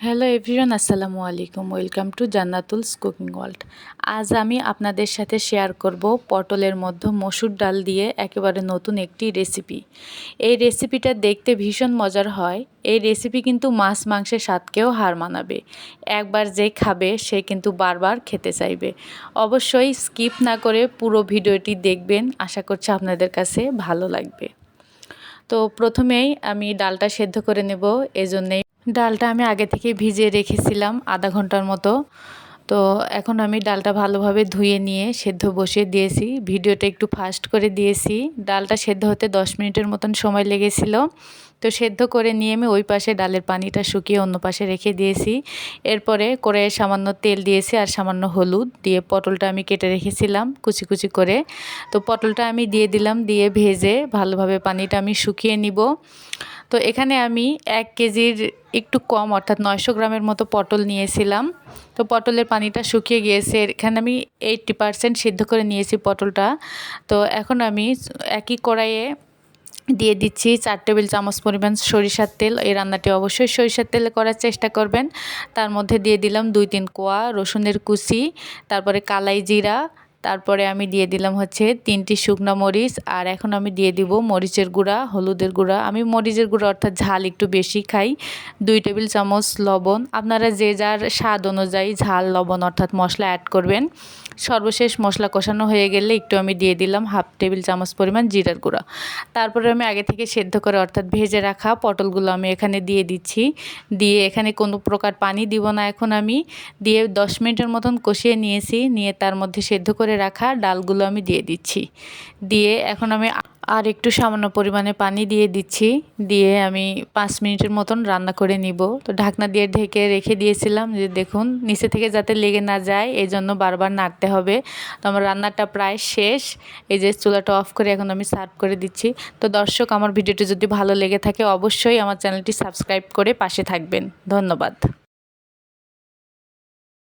Hello everyone আসসালামু আলাইকুম। Welcome to Jannatul's cooking world আজ আমি আপনাদের সাথে শেয়ার করব পটলের মধ্যে মসুর ডাল দিয়ে একেবারে নতুন একটি রেসিপি এই রেসিপিটা দেখতে ভীষণ মজার হয়। এই রেসিপি কিন্তু মাছ মাংসের স্বাদকেও হার মানাবে। একবার যে খাবে, সে কিন্তু বারবার খেতে চাইবে। অবশ্যই স্কিপ না করে পুরো ভিডিওটি দেখবেন। আশা করছি আপনাদের কাছে ভালো লাগবে। তো প্রথমেই আমি ডালটা সেদ্ধ করে নেব, এজন্যেই ডালটা আমি আগে থেকে ভিজিয়ে রেখেছিলাম আধা ঘণ্টার মতো। তো এখন আমি ডালটা ভালোভাবে ধুয়ে নিয়ে সেদ্ধ বসিয়ে দিয়েছি। ভিডিওটা একটু ফাস্ট করে দিয়েছি। ডালটা সেদ্ধ হতে দশ মিনিটের মতন সময় লেগেছিল। তো সেদ্ধ করে নিয়ে আমি ওই পাশে ডালের পানিটা শুকিয়ে অন্য পাশে রেখে দিয়েছি। এরপরে করে সামান্য তেল দিয়েছি আর সামান্য হলুদ দিয়ে পটলটা আমি কেটে রেখেছিলাম কুচি কুচি করে। তো পটলটা আমি দিয়ে দিলাম, দিয়ে ভেজে ভালোভাবে পানিটা আমি শুকিয়ে নিব। তো এখানে আমি এক কেজির একটু কম অর্থাৎ নয়শো গ্রামের মতো পটল নিয়েছিলাম। তো পটলের পানিটা শুকিয়ে গিয়েছে। এখানে আমি এইটটি পারসেন্ট সিদ্ধ করে নিয়েছি পটলটা। তো এখন আমি একই কড়াইয়ে দিয়ে দিচ্ছি চার টেবিল চামচ পরিমাণ সরিষার তেল। এই রান্নাটি অবশ্যই সরিষার তেল করার চেষ্টা করবেন। তার মধ্যে দিয়ে দিলাম দুই তিন কোয়া রসুনের কুচি, তারপরে কালাই জিরা তারপরে আমি দিয়ে দিলাম হচ্ছে তিনটি শুকনো মরিচ, আর এখন আমি দিয়ে দিব মরিচের গুঁড়া, হলুদের গুঁড়া। আমি মরিচের গুঁড়া অর্থাৎ ঝাল একটু বেশি খাই। দুই টেবিল চামচ লবণ। আপনারা যে যার স্বাদ অনুযায়ী ঝাল, লবণ অর্থাৎ মশলা অ্যাড করবেন। সর্বশেষ মশলা কষানো হয়ে গেলে একটু আমি দিয়ে দিলাম হাফ টেবিল চামচ পরিমাণ জিরার গুঁড়া। তারপরে আমি আগে থেকে সেদ্ধ করে অর্থাৎ ভেজে রাখা পটলগুলো আমি এখানে দিয়ে দিচ্ছি। দিয়ে এখানে কোনো প্রকার পানি দিব না এখন আমি। দিয়ে দশ মিনিটের মতন কষিয়ে নিয়েছি। নিয়ে তার মধ্যে সেদ্ধ করে রাখা ডালগুলো আমি দিয়ে দিচ্ছি। দিয়ে এখন আমি আর একটু সামান্য পরিমাণে পানি দিয়ে দিচ্ছি। দিয়ে আমি পাঁচ মিনিটের মতন রান্না করে নিব। তো ঢাকনা দিয়ে ঢেকে রেখে দিয়েছিলাম যে দেখুন, নিচে থেকে যাতে লেগে না যায় এই জন্য বারবার নাড়তে হবে। তো আমার রান্নাটা প্রায় শেষ। এই যে চুলাটা অফ করে এখন আমি সার্ভ করে দিচ্ছি। তো দর্শক, আমার ভিডিওটি যদি ভালো লেগে থাকে, অবশ্যই আমার চ্যানেলটি সাবস্ক্রাইব করে পাশে থাকবেন। ধন্যবাদ।